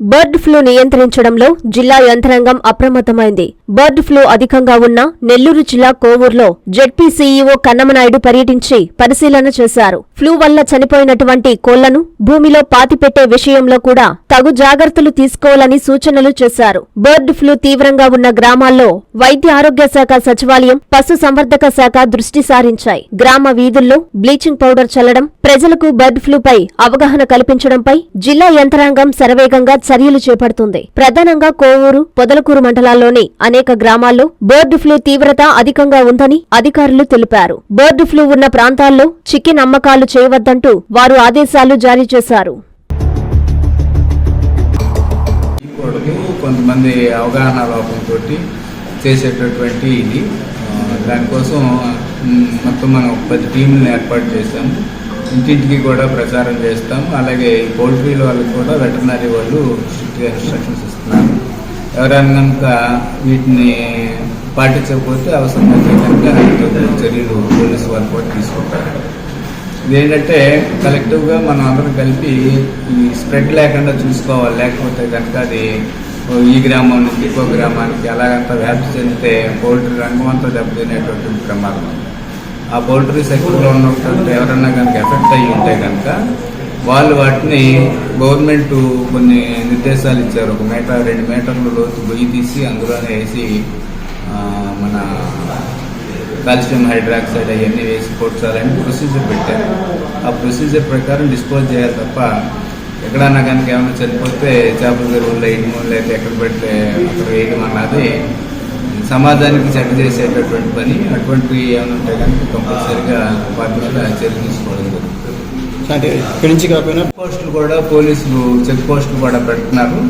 Bird flu నియంత్రించడంలో జిల్లా యంత్రాంగం అప్రమత్తమైంది. బర్డ్ ఫ్లూ అధికంగా ఉన్న నెల్లూరు జిల్లా కోవూరులో జెడ్పీ సీఈఓ కన్నమనాయుడు పర్యటించి పరిశీలన చేశారు. ఫ్లూ వల్ల చనిపోయినటువంటి కోళ్ళను భూమిలో పాతిపెట్టే విషయంలో కూడా తగు జాగ్రత్తలు తీసుకోవాలని సూచనలు చేశారు. బర్డ్ ఫ్లూ తీవ్రంగా ఉన్న గ్రామాల్లో వైద్య ఆరోగ్య శాఖ సచివాలయం పశు సంవర్ధక శాఖ దృష్టి సారించాయి. గ్రామ వీధుల్లో బ్లీచింగ్ పౌడర్ చల్లడం ప్రజలకు బర్డ్ ఫ్లూపై అవగాహన కల్పించడంపై జిల్లా యంత్రాంగం శరవేగంగా చర్యలు చేపడుతుంది. ప్రధానంగా కోవూరు పొదలకూరు మండలాల్లోని అనేక గ్రామాల్లో బర్డ్ ఫ్లూ తీవ్రత అధికంగా ఉందని అధికారులు తెలిపారు. బర్డ్ ఫ్లూ ఉన్న ప్రాంతాల్లో చికెన్ అమ్మకాలు చేయవద్దంటూ వారు ఆదేశాలు జారీ చేశారు. కొంతమంది అవగాహన లోపంతో చేసేటటువంటి ఇది. దానికోసం మొత్తం మనం పది టీంలను ఏర్పాటు చేస్తాము ఇంటింటికి కూడా ప్రచారం చేస్తాం. అలాగే ఈ పౌల్ట్రీ వాళ్ళకి కూడా వెటర్నరీ వాళ్ళు స్ట్రిక్ట్గా ఇన్స్ట్రక్షన్స్ ఇస్తున్నారు. ఎవరైనా కనుక వీటిని పాటించకపోతే అవసరమైతే కనుక చర్యలు పోలీసు వాళ్ళు కూడా తీసుకుంటారు ఇదేంటంటే కలెక్టివ్గా మనం అందరం కలిపి ఈ స్ప్రెడ్ లేకుండా చూసుకోవాలి. లేకపోతే కనుక అది ఈ గ్రామం నుంచి ఇంకో గ్రామానికి అలాగంతా వ్యాప్తి చెందితే పౌల్ట్రీ రంగం అంతా దెబ్బతినేటువంటి ప్రమాదం. ఉంది. ఆ పౌల్ట్రీ సెక్టర్లో ఉన్నటువంటి ఎవరన్నా కనుక ఎఫెక్ట్ అయ్యి ఉంటే కనుక వాళ్ళు వాటిని గవర్నమెంట్ కొన్ని నిర్దేశాలు ఇచ్చారు. ఒక మీటర్ రెండు మీటర్ల లోతు గొయ్యి తీసి అందులోనే వేసి మన కాల్షియం హైడ్రాక్సైడ్ అవన్నీ వేసి పోడ్చాలని ప్రొసీజర్ పెట్టారు. ఆ ప్రొసీజర్ ప్రకారం డిస్పోజ్ చేయాలి తప్ప ఎక్కడన్నా కనుక ఏమైనా చనిపోతే చేపల చెరువుల్లో వేయడము అయితే ఎక్కడ పెడితే అక్కడ వేయడం అన్నది సమాజానికి చెడ్డ చేసేటటువంటి పని అటువంటివి ఏమైనా ఉంటే కనుక కంపల్సరిగా వాటి మీద చర్య తీసుకోవడం జరుగుతుంది. అంటే ఇక్కడి నుంచి కాకపోయినా చెక్ పోస్టులు కూడా పోలీసులు చెక్ పోస్టులు కూడా పెడుతున్నారు.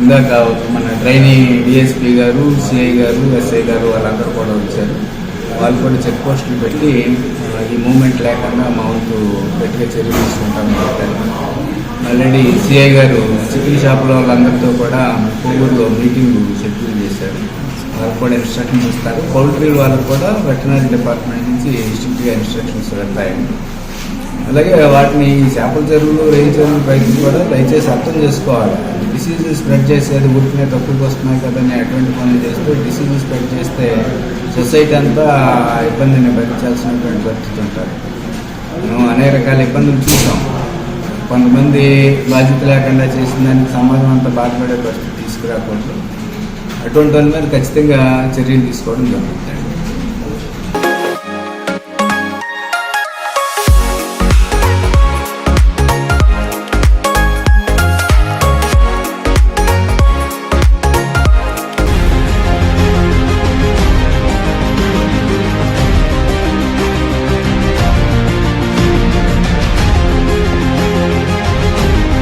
ఇందాక మన ట్రైనీ డిఎస్పీ గారు సిఐ గారు ఎస్ఐ గారు వాళ్ళందరూ కూడా వచ్చారు. వాళ్ళు కూడా చెక్ పోస్టులు పెట్టి ఈ మూమెంట్ లేకుండా మా వంతు గట్టిగా చర్యలు తీసుకుంటామని చెప్పారు. ఆల్రెడీ సిఐ గారు చికెన్ షాపుల వాళ్ళందరితో కూడా కోవూరులో మీటింగ్ షెడ్యూల్ కూడా ఇన్స్ట్రక్షన్స్ ఇస్తారు. పౌల్ట్రీ వాళ్ళకు కూడా వెటనరీ డిపార్ట్మెంట్ నుంచి స్ట్రిక్ట్గా ఇన్స్ట్రక్షన్స్ వెళ్తాయండి. అలాగే వాటిని ఈ చేపల చెరువులు రేయి చెరువులు పైకి కూడా దయచేసి అర్థం చేసుకోవాలి. డిసీజ్ స్ప్రెడ్ చేసేది ఊరికనే తక్కువకి వస్తున్నాయి కదా అటువంటి పనులు చేస్తే డిసీజ్ స్ప్రెడ్ చేస్తే సొసైటీ అంతా ఇబ్బందిని భరించాల్సినటువంటి పరిస్థితి ఉంటారు మనం అనేక రకాల ఇబ్బందులు చూసాం. కొంతమంది బాధ్యత లేకుండా చేసిన దానికి సమాజం అంతా బాధపడే పరిస్థితి తీసుకురాకూడదు. అటువంటి వాళ్ళ మీద ఖచ్చితంగా చర్యలు తీసుకోవడం జరుగుతుంది